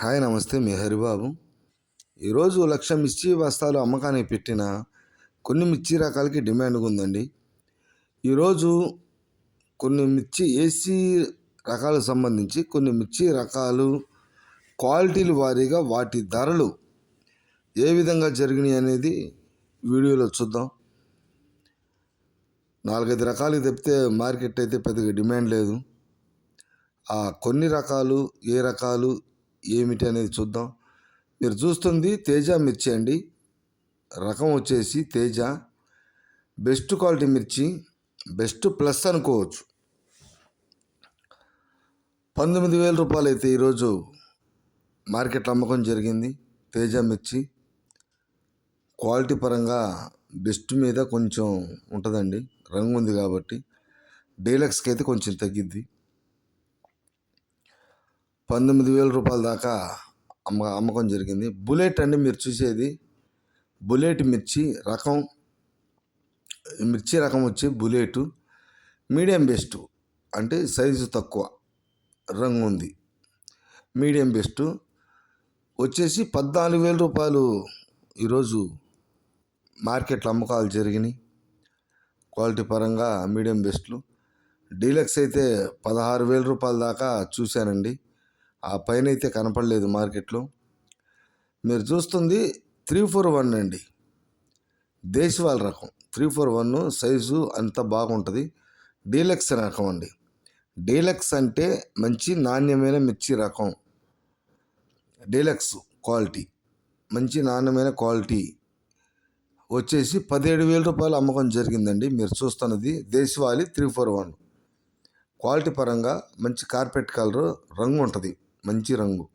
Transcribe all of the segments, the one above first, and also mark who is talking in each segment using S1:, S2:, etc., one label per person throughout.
S1: Hi నమస్తే మీ హరిబాబు. ఈరోజు లక్ష మిర్చి బస్తాలు అమ్మకానికి పెట్టిన కొన్ని మిర్చి రకాలకి డిమాండ్ ఉందండి. ఈరోజు కొన్ని మిర్చి ఏసీ రకాలకు సంబంధించి కొన్ని మిర్చి రకాలు క్వాలిటీలు వారీగా వాటి ధరలు ఏ విధంగా జరిగినాయి అనేది వీడియోలో చూద్దాం. నాలుగైదు రకాలు తప్పితే మార్కెట్ అయితే పెద్దగా డిమాండ్ లేదు. ఆ కొన్ని రకాలు ఏ రకాలు ఏమిటి అనేది చూద్దాం. మీరు చూస్తుంది తేజ మిర్చి అండి. రకం వచ్చేసి తేజ. బెస్ట్ క్వాలిటీ మిర్చి బెస్ట్ ప్లస్ అనుకోవచ్చు. పంతొమ్మిది వేల రూపాయలు అయితే ఈరోజు మార్కెట్లో అమ్మకం జరిగింది తేజ మిర్చి. క్వాలిటీ పరంగా బెస్ట్ మీద కొంచెం ఉంటుందండి. రంగు ఉంది కాబట్టి డీలక్స్కి అయితే కొంచెం తగ్గిద్ది. పంతొమ్మిది వేల రూపాయల దాకా అమ్మ అమ్మకం జరిగింది. బుల్లెట్ అండి మీరు చూసేది. బుల్లెట్ మిర్చి రకం మిర్చి రకం వచ్చి బుల్లెట్ మీడియం బెస్ట్ అంటే సైజు తక్కువ రంగు ఉంది. మీడియం బెస్ట్ వచ్చేసి పద్నాలుగు వేల రూపాయలు ఈరోజు మార్కెట్లో అమ్మకాలు జరిగినాయి. క్వాలిటీ పరంగా మీడియం బెస్ట్లు. డీలక్స్ అయితే పదహారు వేల రూపాయల దాకా చూశానండి. ఆ పైన అయితే కనపడలేదు మార్కెట్లో. మీరు చూస్తుంది త్రీ ఫోర్ వన్ అండి. దేశవాళ రకం. త్రీ ఫోర్ వన్ సైజు అంత బాగుంటుంది. డీలక్స్ రకం అండి. డీలక్స్ అంటే మంచి నాణ్యమైన మిర్చి రకం. Deluxe quality. మంచి నాణ్యమైన క్వాలిటీ. వచ్చేసి పదిహేడు వేల రూపాయలు అమ్మకం జరిగిందండి. మీరు చూస్తున్నది దేశవాళి త్రీ ఫోర్ వన్. క్వాలిటీ పరంగా మంచి కార్పెట్ కలర్ రంగు ఉంటుంది. మంచి రంగు.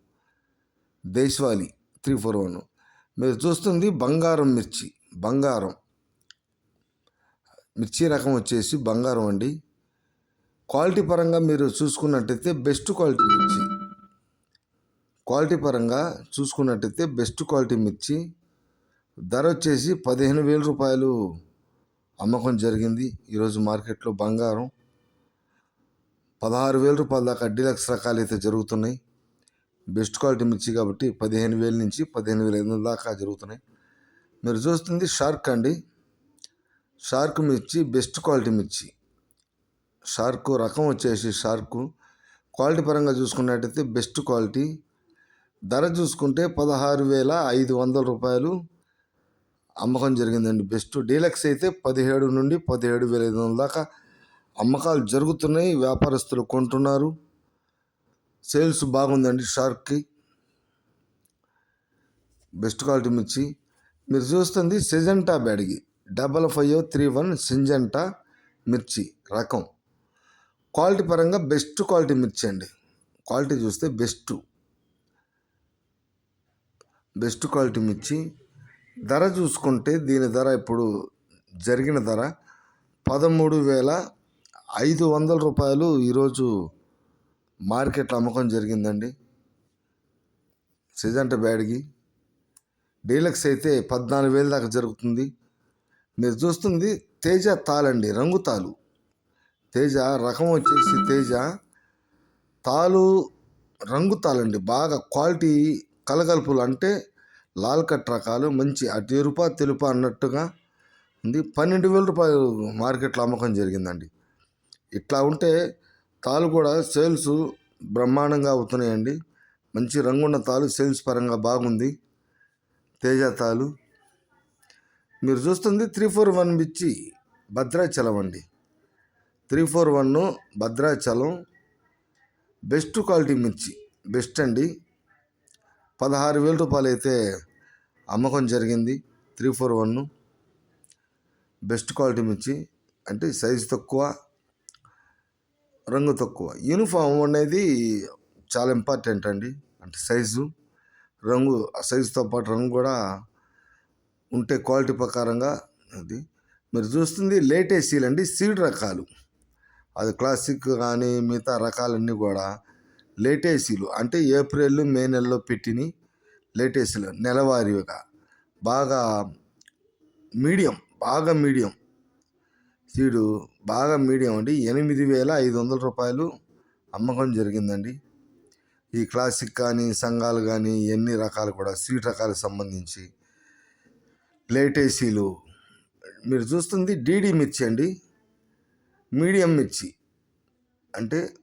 S1: దేశవాళి త్రీ ఫోర్ వన్. మీరు చూస్తుంది బంగారం మిర్చి. బంగారం. మిర్చి రకం వచ్చేసి బంగారం అండి. క్వాలిటీ పరంగా మీరు చూసుకున్నట్టయితే బెస్ట్ క్వాలిటీ మిర్చి. క్వాలిటీ పరంగా చూసుకున్నట్టయితే బెస్ట్ క్వాలిటీ మిర్చి. ధర వచ్చేసి పదిహేను వేల రూపాయలు అమ్మకం జరిగింది. ఈరోజు మార్కెట్లో బంగారం. పదహారు వేల రూపాయల దాకా డీలక్స్ రకాలు అయితే జరుగుతున్నాయి. బెస్ట్ క్వాలిటీ మిర్చి కాబట్టి పదిహేను వేల నుంచి పదిహేను వేల ఐదు వందల దాకా జరుగుతున్నాయి. మీరు చూస్తుంది షార్క్ అండి. షార్క్ మిర్చి బెస్ట్ క్వాలిటీ మిర్చి. షార్క్ రకం వచ్చేసి షార్క్. క్వాలిటీ పరంగా చూసుకున్నట్టయితే బెస్ట్ క్వాలిటీ. ధర చూసుకుంటే పదహారు వేల ఐదు వందల రూపాయలు. అమ్మకం జరిగిందండి. బెస్ట్ డీలక్స్ అయితే పదిహేడు నుండి పదిహేడు వేల ఐదు వందల దాకా అమ్మకాలు జరుగుతున్నాయి. వ్యాపారస్తులు కొంటున్నారు. సేల్స్ బాగుందండి షార్క్కి. బెస్ట్ క్వాలిటీ మిర్చి. మీరు చూస్తుంది Syngenta Byadgi. Double five three one Syngenta మిర్చి రకం. క్వాలిటీ పరంగా బెస్ట్ క్వాలిటీ మిర్చి అండి. క్వాలిటీ చూస్తే బెస్ట్. బెస్ట్ క్వాలిటీ మిర్చి. ధర చూసుకుంటే దీని ధర ఇప్పుడు జరిగిన ధర పదమూడు వేల ఐదు వందల రూపాయలు ఈరోజు మార్కెట్లో అమ్మకం జరిగిందండి. సిజంట బ్యాడ్కి. డీలక్స్ అయితే పద్నాలుగు వేల దాకా జరుగుతుంది. మీరు చూస్తుంది తేజ తాళండి రంగు తాలు. తేజ రకం వచ్చేసి తేజ. తాలు రంగు తాళండి బాగా క్వాలిటీ కలగలుపులు అంటే లాల్ కట్ రకాలు మంచి అటు ఎరుప తెలుప అన్నట్టుగా ఉంది. పన్నెండు వేల రూపాయలు మార్కెట్లో అమ్మకం జరిగిందండి. ఇట్లా ఉంటే తాలు కూడా సేల్స్ బ్రహ్మాండంగా అవుతున్నాయండి. మంచి రంగున్న తాలు సేల్స్ పరంగా బాగుంది. తేజ తాలు. మీరు చూస్తుంది త్రీ ఫోర్ వన్ బిచ్చి భద్రాచలం అండి. Three four one Bhadrachalam. Best quality మిర్చి. బెస్ట్ అండి. పదహారు వేల రూపాయలు అయితే అమ్మకం జరిగింది three four one. Best quality మిర్చి. అంటే సైజు తక్కువ. రంగు తక్కువ. యూనిఫామ్ అనేది చాలా ఇంపార్టెంట్ అండి. అంటే సైజు రంగు ఆ సైజుతో పాటు రంగు కూడా ఉంటే క్వాలిటీ ప్రకారంగా అది. మీరు చూస్తుంది లేటెస్ట్ సీల్ అండి సీడ్ రకాలు. అది క్లాసిక్ కానీ మిగతా రకాలన్నీ కూడా లేటేసీలు అంటే ఏప్రిల్ మే నెలలో పెట్టిన లేటేసీలు నెలవారీగా. బాగా మీడియం బాగా మీడియం. సీడు బాగా మీడియం అండి. ఎనిమిది వేల ఐదు వందల రూపాయలు అమ్మకం జరిగిందండి. ఈ క్లాసిక్ కానీ సంఘాలు కానీ ఎన్ని రకాలు కూడా సీట్ రకాలకు సంబంధించి లేటేసీలు. మీరు చూస్తుంది డీడీ మిర్చి అండి. మీడియం మిర్చి. అంటే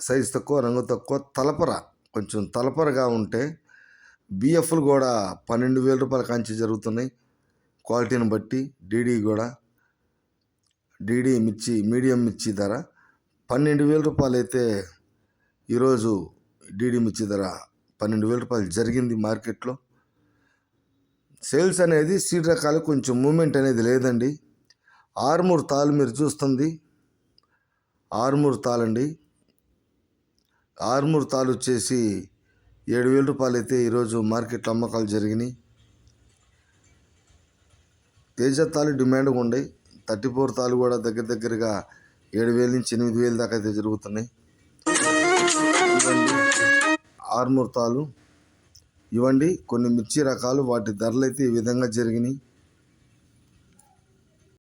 S1: సైజు తక్కువ రంగు తక్కువ తలపర కొంచెం తలపరగా ఉంటే బిఎఫ్లు కూడా పన్నెండు వేల రూపాయల కాంచి జరుగుతున్నాయి. క్వాలిటీని బట్టి డీడీ కూడా డీడీ మిర్చి మీడియం మిర్చి ధర పన్నెండు వేల రూపాయలు అయితే ఈరోజు డీడీ మిర్చి ధర పన్నెండు వేల రూపాయలు జరిగింది మార్కెట్లో. సేల్స్ అనేది సీడ్ రకాలు కొంచెం మూమెంట్ అనేది లేదండి. ఆరుమూరు తాలు మీరు చూస్తుంది. ఆరుమూరు తాళండి ఆరుమూరు తాలు వచ్చేసి ఏడు వేల రూపాయలు అయితే ఈరోజు మార్కెట్లో అమ్మకాలు జరిగినాయి. తేజ తాలు డిమాండ్గా ఉన్నాయి థర్టీ ఫోర్ తాలు కూడా దగ్గర దగ్గరగా ఏడు వేల నుంచి ఎనిమిది వేల దాకా అయితే జరుగుతున్నాయి. ఆర్మూర్ తాలు. ఇవ్వండి కొన్ని మిర్చి రకాలు వాటి ధరలు అయితే ఈ విధంగా జరిగినాయి.